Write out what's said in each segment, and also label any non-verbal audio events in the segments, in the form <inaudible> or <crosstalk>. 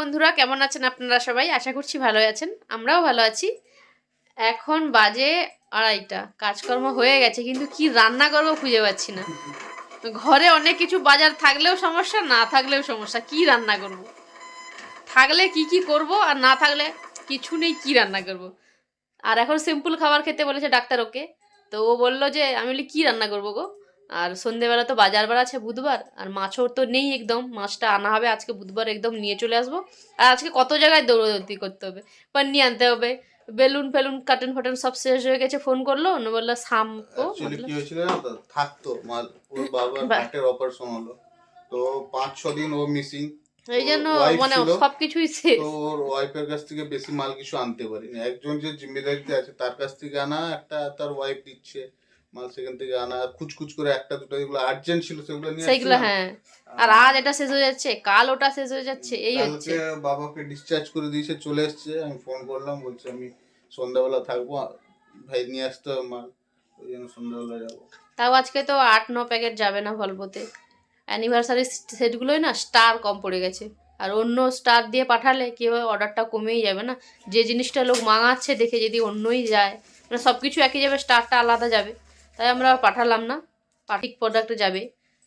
বন্ধুরা, কেমন আছেন আপনারা সবাই? আশা করছি ভালো আছেন। আমরাও ভালো আছি। এখন বাজে আড়াইটা। কাজকর্ম হয়ে গেছে, কিন্তু কি রান্না করব খুঁজে পাচ্ছি না। ঘরে অনেক কিছু বাজার থাকলেও সমস্যা, না থাকলেও সমস্যা। কি রান্না করব। থাকলে কি কি করব আর না থাকলে কিছু নেই, কি রান্না করব। আর এখন সিম্পল খাবার খেতে বলেছে ডাক্তার ওকে। তো ও বলল যে, আমি বলি, কী রান্না করব গো? আর সন্ধেবেলা তো বাজার বার আছে বুধবার আর মাছও তো নেই একদম। মাছটা আনা হবে আজকে বুধবার একদম নিয়ে চলে আসব। আর আজকে কত জায়গায় দৌড়দৌড়ি করতে হবে? পান্নি আনতে হবে। বেলুন ফেলুন কার্টন ফাটন সব শেষ হয়ে গেছে ফোন করল অন্য বলল সামকো কি হয়েছিল থাকতো। মাল ওর বাবার। হার্টের অপারেশন হলো। তো পাঁচ ছ দিন ও মিসিং এই জন্য মানে ছিল, সব কিছুই শেষ। তো ওর ওয়াইফের কাছ থেকে বেশি মাল কিছু আনতে পারিনি। একজন যে জিম্মেদারিতে আছে তার কাছ থেকে আনা একটা তার ওয়াইফ দিচ্ছে। মাল সেখান থেকে আনা খুচখুচ করে একটা দুটো যেগুলো আর্জেন্ট ছিল সেগুলো নিয়ে সেইগুলো হ্যাঁ। আর আজ এটা শেষ হয়ে যাচ্ছে কাল ওটা শেষ হয়ে যাচ্ছে এই হচ্ছে। বাবাকে ডিসচার্জ করে দিয়েছে চলে এসছে আমি ফোন করলাম বলছে আমি সন্ধ্যাবেলা থাকব ভাই নিয়ে আসতে হবে মাল ওই জন্য সন্ধ্যাবেলা যাব। তাও আজকে তো আট ন প্যাকেট যাবে না ভলভোতে অ্যানিভার্সারি সেটগুলোই না স্টার কম পড়ে গেছে। আর অন্য স্টার দিয়ে পাঠালে কি হবে অর্ডারটা কমেই যাবে না। যে জিনিসটা লোক মাঙাচ্ছে দেখে যদি অন্যই যায় মানে সব কিছু একই যাবে স্টারটা আলাদা যাবে। তাই আমরা পাঠালাম না। ঠিক প্রোডাক্টে যাবে।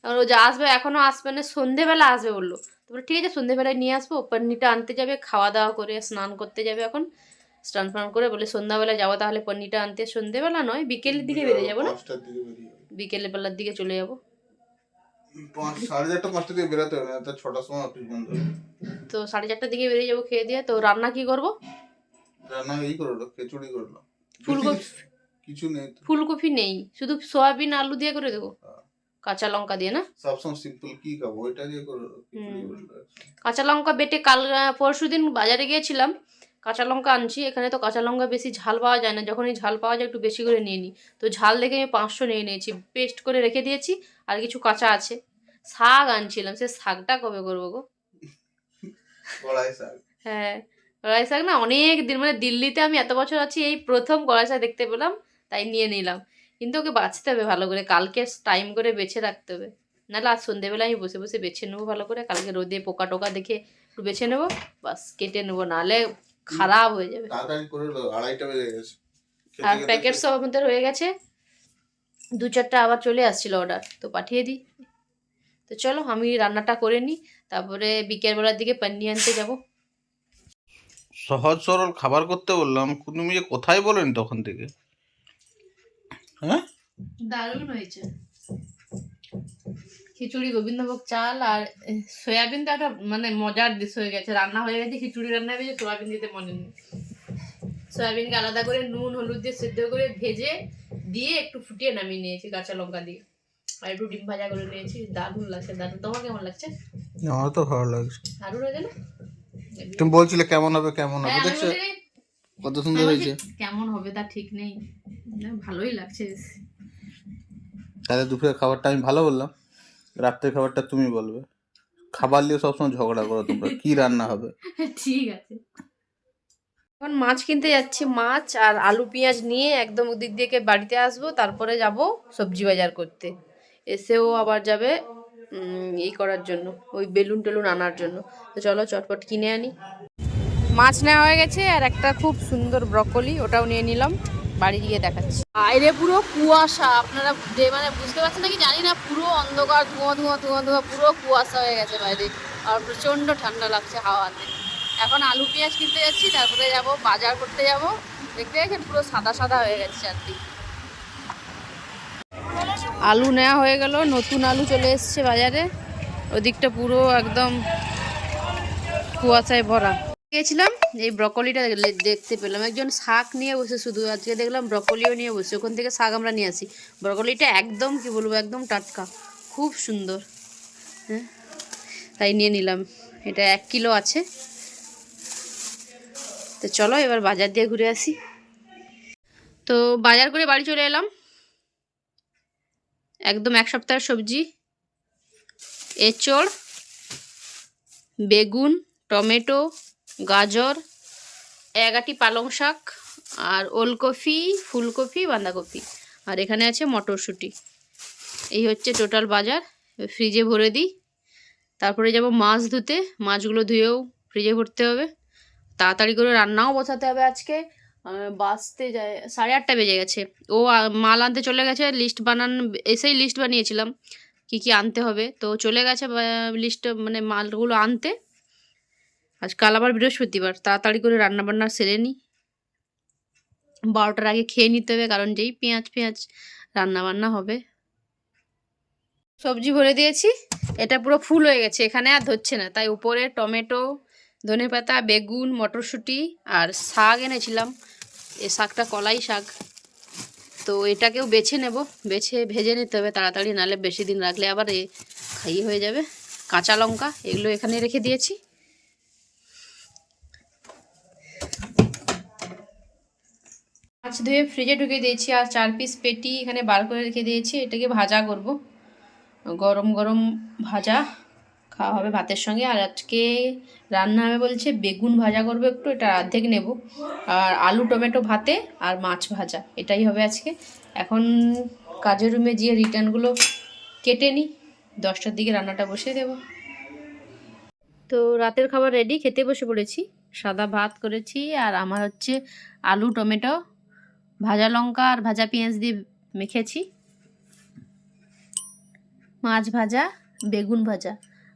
আর ও যা আসবে এখনও আসবে না সন্ধেবেলা আসবে বলল। তারপরে ঠিক আছে সন্ধেবেলায় নিয়ে আসব পন্নিটা আনতে যাবে খাওয়া দাওয়া করে স্নান করতে যাবে এখন। স্নান ফান করে বলে সন্ধ্যাবেলা যাব তাহলে পন্নিটা আনতে। সন্ধেবেলা নয় বিকেলের দিকে বেরিয়ে যাব না? বিকেলের বেলার দিকে চলে যাব। তো সাড়ে চারটার দিকে বেরিয়ে যাব খেয়ে দিয়ে। তো রান্না কি করব? রান্না এই করল খিচুড়ি করল। ফুলকপি। কিছু নেই তো। ফুলকপি নেই শুধু সয়াবিন আলু দিয়ে করে দেবো। হ্যাঁ। কাঁচা লঙ্কা দিয়ে না? সবসময় সিম্পল কি খাব? ওইটা দিয়ে হুম। কাঁচা লঙ্কা বেটে কাল পরশু দিন বাজারে গিয়েছিলাম কাঁচা লঙ্কা আনছি। এখানে তো কাঁচা লঙ্কা বেশি ঝাল পাওয়া যায় না যখনই ঝাল পাওয়া যায় একটু বেশি করে নিয়ে নিই তো ঝাল দেখে আমি পাঁচশো নিয়ে নিয়েছি পেস্ট করে রেখে দিয়েছি আর কিছু কাঁচা আছে। শাক আনছিলাম সে শাকটা কবে করব গো? কড়াই শাক। হ্যাঁ কড়াই শাক না অনেক দিন মানে দিল্লিতে আমি এত বছর আছি এই প্রথম কড়াই শাক দেখতে পেলাম। তাই নিয়ে নিলাম। কিন্তু ওকে বাঁচতে হবে ভালো করে কালকে টাইম করে বেছে রাখতে হবে। নাহলে আজ সন্ধেবেলা আমি বসে বসে বেছে নেব ভালো করে কালকে রোদে পোকা টোকা দেখে একটু বেছে নেব বাস কেটে নেব নাহলে খারাপ হয়ে যাবে। তাড়াতাড়ি করে দাও, আড়াইটা বেজে গেছে। খেতে আর প্যাকেট সব আমাদের হয়ে গেছে। দু চারটা আবার চলে আসছিল অর্ডার তো পাঠিয়ে দিই। তো চলো আমি রান্নাটা করে নিই তারপরে বিকেলবেলার দিকে পান্নি আনতে যাব। সহজ সরল খাবার করতে বললাম তুমি যে কোথায় বলেন তখন থেকে? হ্যাঁ? দারুণ হয়েছে। খিচুড়ি গোবিন্দভোগ চাল আর এ, সয়াবিন তো একটা মানে মজার ডিশ হয়ে গেছে। রান্না হয়ে গেছে খিচুড়ি রান্না হয়ে গেছে সয়াবিন দিতে মনে নেই। সয়াবিনকে আলাদা করে নুন হলুদ দিয়ে সেদ্ধ করে ভেজে দিয়ে একটু ফুটিয়ে নামিয়ে নিয়েছি কাঁচা লঙ্কা দিয়ে। আর একটু ডিম ভাজা করে নিয়েছি। দারুণ লাগছে দারুণ। তোমার কেমন লাগছে? আমার তো ভালো লাগছে। দারুণ হয়েছে না? তুমি বলছিলে কেমন হবে কেমন হ্যাঁ, হবে দেখছ বলি, কত সুন্দর হয়েছে। কেমন হবে? তা ঠিক নেই। ভালোই লাগছে। তাহলে দুপুরের খাবারটা আমি ভালো বললাম। রাত্রের খাবারটা তুমি বলবে। খাবার নিয়ে সবসময় ঝগড়া করো তোমরা। কি রান্না হবে? <laughs> ঠিক আছে। এখন মাছ কিনতে যাচ্ছি। মাছ আর আলু পেঁয়াজ নিয়ে একদম ওদিক থেকে বাড়িতে আসব। তারপরে যাব সবজি বাজার করতে। এসেও আবার যাবে এই করার জন্য। ওই বেলুন টেলুন আনার জন্য। তো চলো চটপট কিনে আনি। মাছ নেওয়া হয়ে গেছে আর একটা খুব সুন্দর ব্রকলি ওটাও নিয়ে নিলাম বাড়ি গিয়ে দেখাচ্ছি। বাইরে পুরো কুয়াশা আপনারা যে মানে বুঝতে পারছেন নাকি? জানি না পুরো অন্ধকার ধোঁয়া ধোঁয়া ধোঁয়া ধোঁয়া পুরো কুয়াশা হয়ে গেছে বাইরে। আর প্রচণ্ড ঠান্ডা লাগছে হাওয়াতে। এখন আলু পেঁয়াজ কিনতে যাচ্ছি তারপরে যাব বাজার করতে যাব। দেখতে দেখেন পুরো সাদা সাদা হয়ে গেছে চারদিক। আলু নেওয়া হয়ে গেল নতুন আলু চলে এসছে বাজারে। ওদিকটা পুরো একদম কুয়াশায় ভরা। গিয়েছিলাম এই ব্রকলিটা দেখতে পেলাম। একজন শাক নিয়ে বসে শুধু, আজকে দেখলাম ব্রকলিও নিয়ে বসে। ওখান থেকে শাক আমরা নিয়ে আসি। ব্রকলিটা একদম, কি বলব, একদম টাটকা। খুব সুন্দর। হ্যাঁ? তাই নিয়ে নিলাম। এটা এক কিলো আছে। তো চলো, এবার বাজার দিয়ে ঘুরে আসি। তো বাজার করে বাড়ি চলে এলাম। একদম এক সপ্তাহের সবজি। এঁচড়, বেগুন, টমেটো গাজর এক এগাটি পালং শাক, আর ওলকপি, ফুলকপি, বাঁধাকপি। আর এখানে আছে মটরশুঁটি। এই হচ্ছে টোটাল বাজার। ফ্রিজে ভরে দিই। তারপরে যাব মাছ ধুতে। মাছগুলো ধুয়েও ফ্রিজে ভরতে হবে। তাড়াতাড়ি করে রান্নাও বসাতে হবে আজকে। বাসতে যায়, সাড়ে আটটা বেজে গেছে। ও মাল আনতে চলে গেছে। লিস্ট বানান, এসেই লিস্ট বানিয়েছিলাম। কি কি আনতে হবে। তো চলে গেছে লিস্ট মানে মালগুলো আনতে। আজ কাল আবার বৃহস্পতিবার, তাড়াতাড়ি করে রান্না বান্না সেরে নিই বারোটার আগে খেয়ে নিতে হবে, কারণ যেই পেঁয়াজ পেঁয়াজ রান্না বান্না হবে। সবজি ভরে দিয়েছি, এটা পুরো ফুল হয়ে গেছে, এখানে আর ধরছে না। তাই উপরে টমেটো, ধনেপাতা, বেগুন, মটরশুঁটি আর শাক এনেছিলাম। এ শাকটা কলাই শাক। তো এটাকেও বেছে নেব, বেছে ভেজে নিতে হবে তাড়াতাড়ি নালে বেশি দিন রাখলে আবার এ খাইয়ে হয়ে যাবে। কাঁচা লঙ্কা, এগুলো এখানে রেখে দিয়েছি। মাছ ধুয়ে ফ্রিজে ঢুকে দিয়েছি আর চার পিস পেটি এখানে বার করে রেখে দিয়েছি। এটাকে ভাজা করব। গরম গরম ভাজা খাওয়া হবে ভাতের সঙ্গে। আর আজকে রান্না হবে বলছে বেগুন ভাজা করব একটু, এটা অর্ধেক নেব। আর আলু, টমেটো ভাতে আর মাছ ভাজা, এটাই হবে আজকে। এখন কাজের রুমে গিয়ে রিটার্নগুলো কেটে নিই। দশটার দিকে রান্নাটা বসিয়ে দেবো। তো রাতের খাবার রেডি খেতে বসে পড়েছি। সাদা ভাত করেছি আর আমার হচ্ছে আলু, টমেটো ভাজা লঙ্কা আর ভাজা পেঁয়াজ দিয়ে মেখেছি। মাছ ভাজা বেগুন ভাজা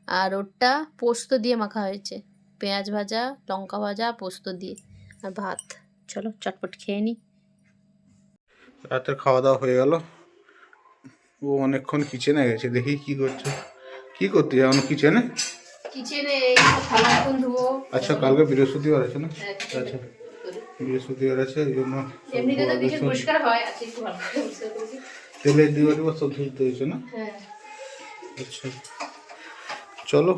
আর ওটা পোস্ত দিয়ে মাখা হয়েছে। পেঁয়াজ ভাজা লঙ্কা ভাজা পোস্ত দিয়ে আর ভাত। চলো চটপট খেয়ে নিই রাতের খাওয়া দাওয়া হয়ে গেল। ও অনেকক্ষণ কিচেনে গেছে দেখি কি করছে। কি করতে যাও কিচেনে? কিচেনে এই থালা ধুবো। আচ্ছা কালকে বৃহস্পতিবার আছে না? হ্যাঁ, আচ্ছা। বৃহস্পতিবার আছে এই জন্য এমনিতে তো সব কিছু আদর্শ পরিষ্কার আজকে একটু ভালো করে পরিষ্কার করেছি তেলের দিবা সব ধুতে হয়েছে না? হ্যাঁ। আচ্ছা। চলো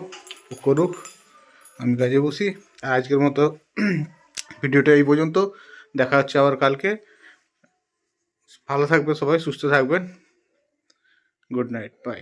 করুক আমি কাজে বসি। আর আজকের মতো ভিডিওটা এই পর্যন্ত। দেখা হচ্ছে আবার কালকে। ভালো থাকবে সবাই সুস্থ থাকবেন। Good night bye.